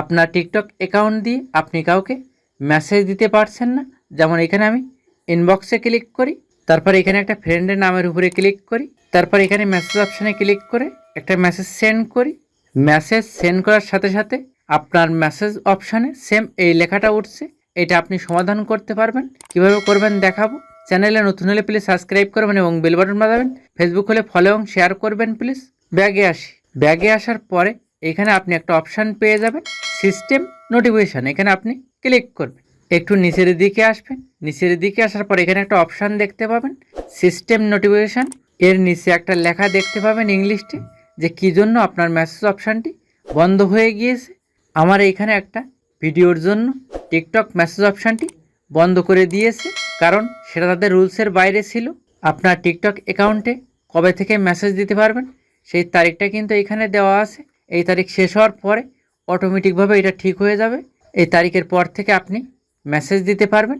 আপনার TikTok account দিয়ে আপনি কাউকে মেসেজ দিতে পারছেন না, যেমন এখানে আমি ইনবক্সে ক্লিক করি, তারপর এখানে একটা ফ্রেন্ডের নামের উপরে ক্লিক করি, তারপর এখানে মেসেজ অপশানে ক্লিক করে একটা মেসেজ সেন্ড করি। মেসেজ সেন্ড করার সাথে সাথে আপনার মেসেজ অপশানে সেম এই লেখাটা উঠছে, এটা আপনি সমাধান করতে পারবেন। কীভাবে করবেন দেখাবো। চ্যানেলে নতুন হলে প্লিজ সাবস্ক্রাইব করবেন এবং বেল বাটন বাজাবেন। ফেসবুক হলে ফলো এবং শেয়ার করবেন প্লিজ ব্যাগে আসি। ব্যাগে আসার পরে এখানে আপনি একটা অপশান পেয়ে যাবেন সিস্টেম নোটিফিকেশান এখানে আপনি ক্লিক করবেন। একটু নিচের দিকে আসবেন, নিচের দিকে আসার পর এখানে একটা অপশান দেখতে পাবেন সিস্টেম নোটিফিকেশান এর নিচে একটা লেখা দেখতে পাবেন ইংলিশটি, যে কী জন্য আপনার মেসেজ অপশানটি বন্ধ হয়ে গিয়েছে। আমার এখানে একটা ভিডিওর জন্য টিকটক মেসেজ অপশানটি বন্ধ করে দিয়েছে, কারণ সেটা তাদের রুলসের বাইরে ছিল। আপনার টিকটক অ্যাকাউন্টে কবে থেকে মেসেজ দিতে পারবেন, সেই তারিখটা কিন্তু এখানে দেওয়া আছে। এই তারিখ শেষ হওয়ার পরে অটোমেটিকভাবে এটা ঠিক হয়ে যাবে। এই তারিখের পর থেকে আপনি মেসেজ দিতে পারবেন।